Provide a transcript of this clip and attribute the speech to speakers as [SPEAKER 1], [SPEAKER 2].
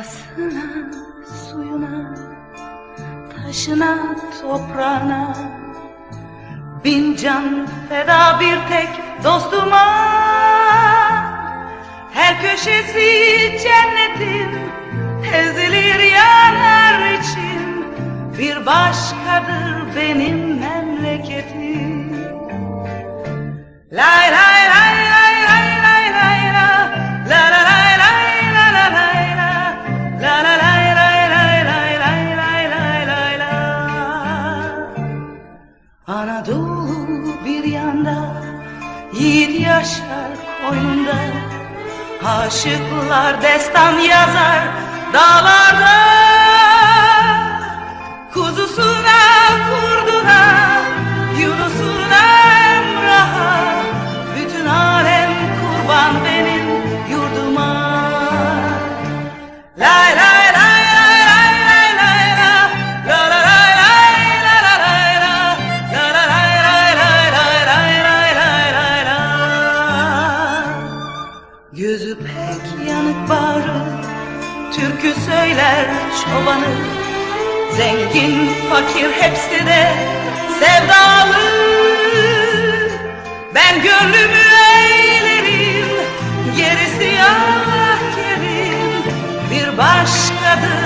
[SPEAKER 1] Havasına, suyuna, taşına, toprağına. Bin can feda bir tek dostuma. Her köşesi cennetin Ezilir yanar için. Bir başkadır benim memleketim Anadolu bir yanda Yiğit yaşar koynunda. Aşıklar destan yazar dağlarda. Kuzusuna kurduna Yunus'una Emrah'a. Bütün alem kurban benim yurduma. Lay türkü söyler çobanı. Zengin fakir hepsi de sevdalı. Ben gönlümü eğlerim gerisi ah yerim Bir başkadır.